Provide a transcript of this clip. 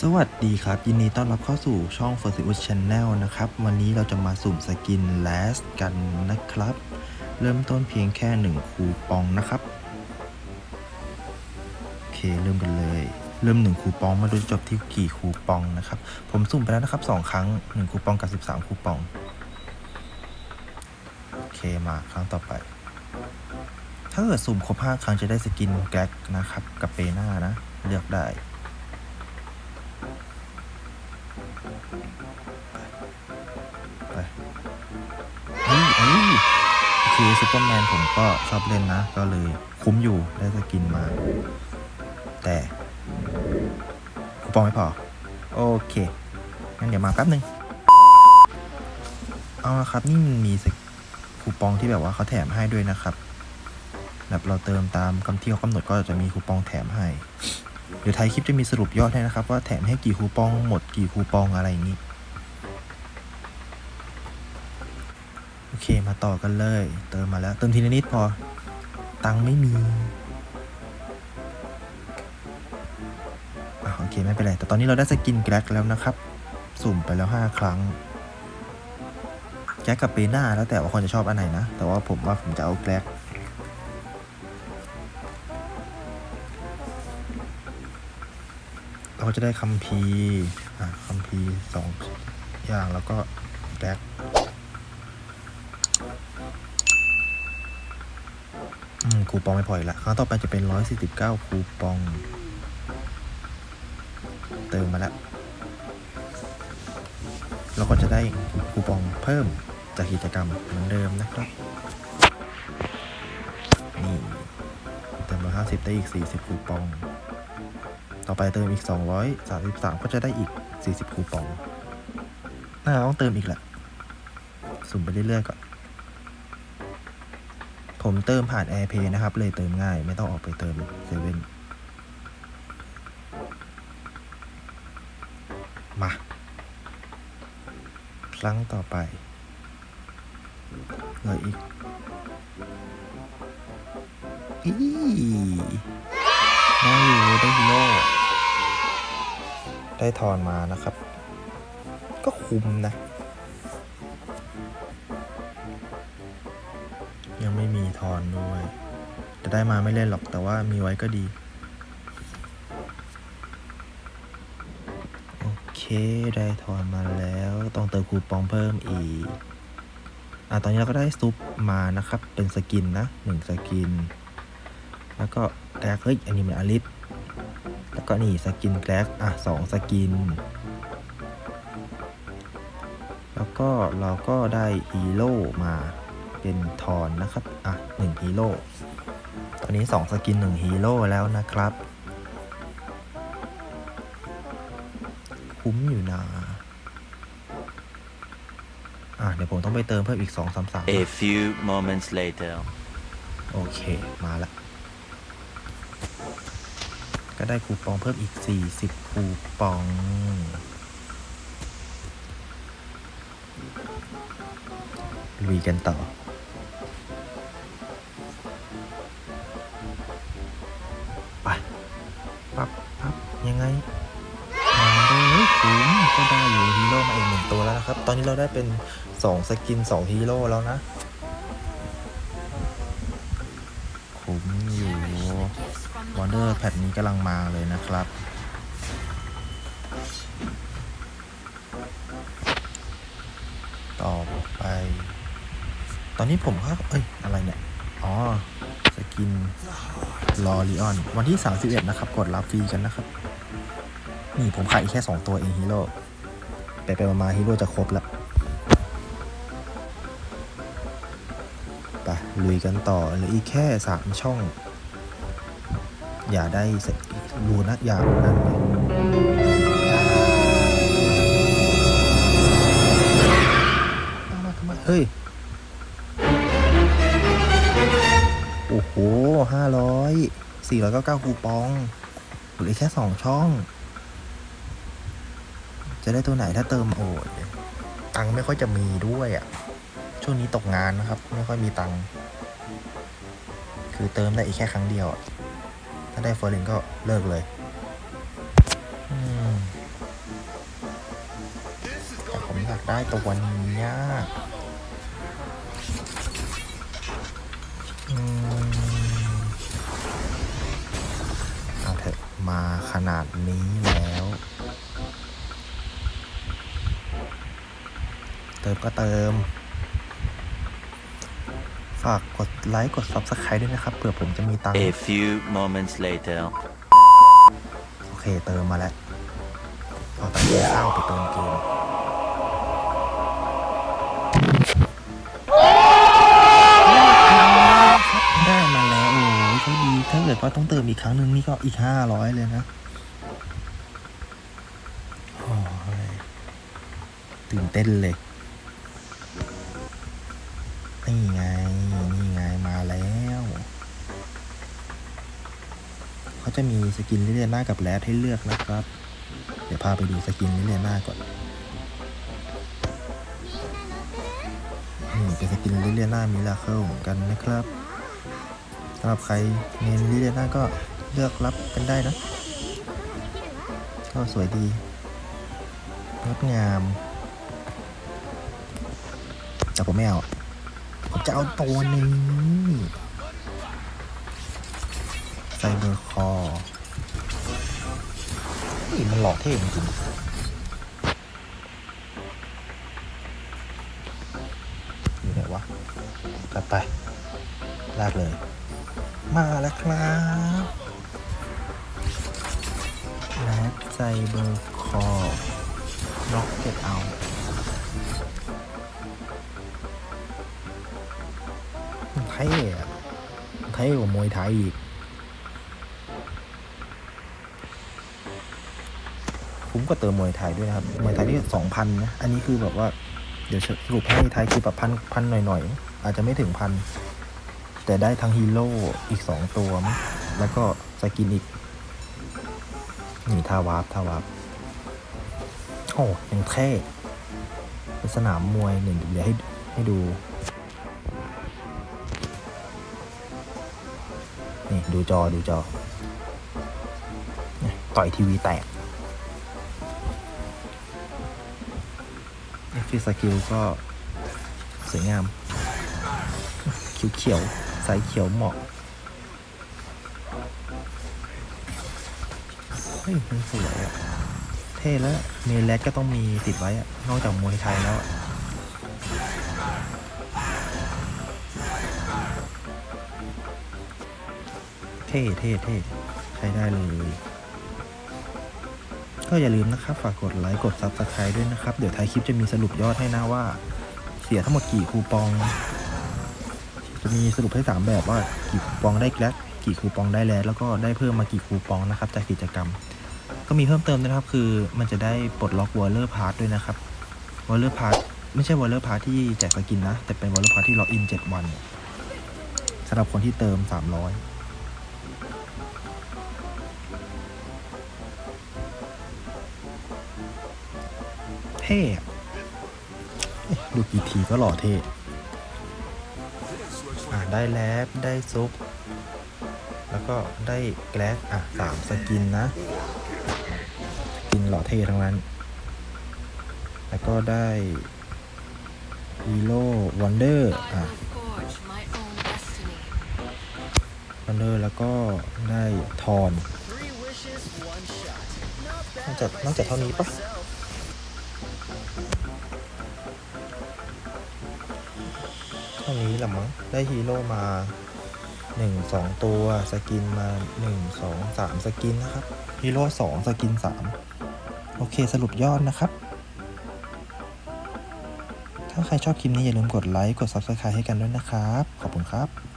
สวัสดีครับ ยินดีต้อนรับเข้าสู่ช่อง f o r t i u s Channel นะครับ วันนี้เราจะมาสุ่มสกิน Last กันนะครับ เริ่มต้นเพียงแค่ 1 คูปองนะครับ โอเค เริ่มกันเลย เริ่ม 1 คูปองมาดูจบที่กี่คูปองนะครับ ผมสุ่มไปแล้วนะครับ 2 ครั้ง 1 คูปองกับ 13 คูปอง โอเคมาครั้งต่อไป ถ้าเกิดสุ่มครบ5ครั้งจะได้สกินแกร็กนะครับ กับเปหน้านะ เลือกได้ ไปเฮ้ยเฮ้ยโอเคซูเปอร์แมนผมก็ชอบเล่นนะ ก็เลยคุ้มอยู่ได้สกินมา แต่คูปองไม่พอ โอเค งั้นเดี๋ยวมาแป๊บหนึ่งเอาละครับ นี่มันมีสกคูปองที่แบบว่าเขาแถมให้ด้วยนะครับ แบบเราเติมตามคำที่เขากำหนดก็จะมีคูปองแถมให้ เดี๋ยวท้ายคลิปจะมีสรุปยอดให้นะครับ ว่าแถมให้กี่คูปองหมดกี่คูปองอะไรอย่างนี้ โอเคมาต่อกันเลย เติมมาแล้ว เติมทีละนิดพอ ตังไม่มีอะโอเคไม่เป็นไร แต่ตอนนี้เราได้สกินแกร็กแล้วนะครับ สุ่มไปแล้ว 5 ครั้งแกร็กกับเปหน้าแล้วแต่ว่าคนจะชอบอันไหนนะ แต่ว่าผมว่าผมจะเอาแกร็ก เราจะได้คัมภีร์อะคัมภีร์สองอย่างแล้วก็แกร็กคูปองไม่พออีกละครั้งต่อไปจะเป็น 149 คูปอง เติมมาแล้ว เราก็จะได้คูปองเพิ่มจากกิจกรรมเหมือนเดิมนะครับ นี่ เติม150 ได้อีก 40 คูปอง ต่อไปเติมอีก 233 ก็จะได้อีก 40 คูปอง น่าต้องเติมอีกแหละ สุ่มไปเรื่อยๆก่อน ผมเติมผ่าน AirPay นะครับ เลยเติมง่าย ไม่ต้องออกไปเติมเซเว่นมา ครั้งต่อไปเหลืออีกอีได้อยู่ได้ฮีโร่ ได้ทอนมานะครับ ก็คุ้มนะ ยังไม่มีทอนด้วยจะได้มาไม่เล่นหรอกแต่ว่ามีไว้ก็ดี โอเคได้ทอนมาแล้ว ต้องเติมคูปองเพิ่มอีกอะตอนนี้เราก็ได้ซุปมานะครับ เป็นสกินนะหนึ่งสกิน แล้วก็แกร็กเฮ้ยอันนี้มันอลิส แล้วก็นี่สกินแกร็กอะสองสกิน แล้วก็เราก็ได้ฮีโร่มาเป็นทอนนะครับ อะหนึ่งฮีโร่ตอนนี้สองสกินหนึ่งฮีโร่แล้วนะครับ คุ้มอยู่นะอะเดี๋ยวผมต้องไปเติมเพิ่มอีกสองสามสาม A few moments later. โอเค มาละ ก็ได้คูปองเพิ่มอีก 40 คูปอง ลุยกันต่อ ไปปั๊บปั๊บยังไงมาเลยคุ้มก็ได้อยู่ฮีโร่มาอีกหนึ่งตัวแล้วนะครับ ตอนนี้เราได้เป็น 2 สกิน 2 ฮีโร่แล้วนะ เดอร์แพทนี้กำลังมาเลยนะครับ ต่อไป ตอนนี้ผมก็เอ้ย อะไรเนี่ย อ๋อ สกินลอริออน วันที่ 31 นะครับ กดรับฟรีกันนะครับ นี่ผมขายแค่ 2 ตัวเองฮีโร่ไปไปมาๆฮีโร่จะครบแล้วไปลุยกันต่อเหลืออีกแค่ 3 ช่อง อย่าได้เสร็จรูนะอย่านั้นเลยเอามาทำไมเฮ้ย โอ้โหห้าร้อยสี่ร้อยเก้าเก้าคูปองเหลือแค่สองช่อง จะได้ตัวไหนถ้าเติมโอ้ยตังไม่ค่อยจะมีด้วยอะ่ะ ช่วงนี้ตกงานนะครับ ไม่ค่อยมีตังคือเติมได้อีกแค่ครั้งเดียวอะ ถ้าได้เฟอร์เรนก็เลิกเลยอืมแต่ผมอยากได้ตัวนี้อะอืมเอาเถอะมาขนาดนี้แล้ว เติมก็เติมฝากกดไลค์กด Subscribe ด้วยนะครับเผื่อผมจะมีตังค์ A few moments later. โอเคเติมมาแล้วเอาตังค์เข้าไปเติมเกมได้มาแล้วโอ้ยเขาดีถ้าเกิดว่าต้องเติมอีกครั้งหนึ่งนี่ก็อีกห้าร้อยเลยนะโอ้ยตื่นเต้นเลย นี่ไง นี่ไงมาแล้ว เขาจะมีสกินลิเลียนากับแรดให้เลือกนะครับ เดี๋ยวพาไปดูสกินลิเลียนาก่อน นี่เป็นสกินลิเลียนามิราเคิลเหมือนกันนะครับสำหรับใครเนลิเลียนาก็เลือกรับกันได้นะ ก็สวยดีงดงามแต่ผมไม่เอา จะเอาตัวนี้ไซเบอร์คอร์นี่มันหล่อเท่จริงอยู่ไหนวะกัดไป ลากเลย มาแล้วครับแลไซเบอร์คอร์ล็อกเก็ตเอา ท่อะเท่กว่ามวยไทยอีกคุ้มกว่าเติมมวยไทยด้วยนะครับ มวยไทยที่สองพันนะ อันนี้คือแบบว่า เดี๋ยวสรุปให้ไทยคือแบบพันพันหน่อยๆ อาจจะไม่ถึงพัน แต่ได้ทั้งฮีโร่อีกสองตัวมแล้วก็สกินอีกนี่ท่าวาร์ปทาวาร์ปโอ้ยังเท่เป็นสนามมวยหนึ่งเดี๋ยวให้ให้ดู ดูจอดูจอ ต่อยทีวีแตกฟิสกิลก็สวยงามเขียวเขียวสายเขียวเหมาะเฮ้ยมันสวยอะเท่แล้วเมลแลดก็ต้องมีติดไว้อะนอกจากมวยไทยแล้วอะ เท่เท่เท่ใช้ได้เลย ก็อย่าลืมนะครับ ฝากกดไลค์กด Subscribe ด้วยนะครับ เดี๋ยวท้ายคลิปจะมีสรุปยอดให้นะว่า เสียทั้งหมดกี่คูปอง จะมีสรุปให้ 3 แบบว่ากี่คูปองได้แกลกกี่คูปองได้แล้ว แล้วก็ได้เพิ่มมากี่คูปองนะครับจากกิจกรรม ก็มีเพิ่มเติมนะครับ คือมันจะได้ปลดล็อกวอลเลอร์พาร์ด้วยนะครับวอลเลอร์พาร์ไม่ใช่วอลเลอร์พาร์ที่แจกสกินนะ แต่เป็นวอลเลอร์พาร์ที่ล็อกอิน 7 วันสำหรับคนที่เติม 300 เท่ดูกี่ทีก็หล่อเท่อ่าได้แลบได้ซุปแล้วก็ได้แกลกอะสามสกินนะสกินหล่อเท่ทั้งนั้น แล้วก็ได้ฮีโร่วันเดอร์อะวันเดอร์แล้วก็ได้ทอนนอก bad. จากนอกจากเท่านี้ปะ ท่านี้แหละมั้งได้ฮีโร่มาหนึ่งสองตัวสกินมาหนึ่งสองสามสกินนะครับฮีโร่สองสกินสามโอเคสรุปยอดนะครับ ถ้าใครชอบคลิปนี้อย่าลืมกดไลค์ กด Subscribe ให้กันด้วยนะครับ ขอบคุณครับ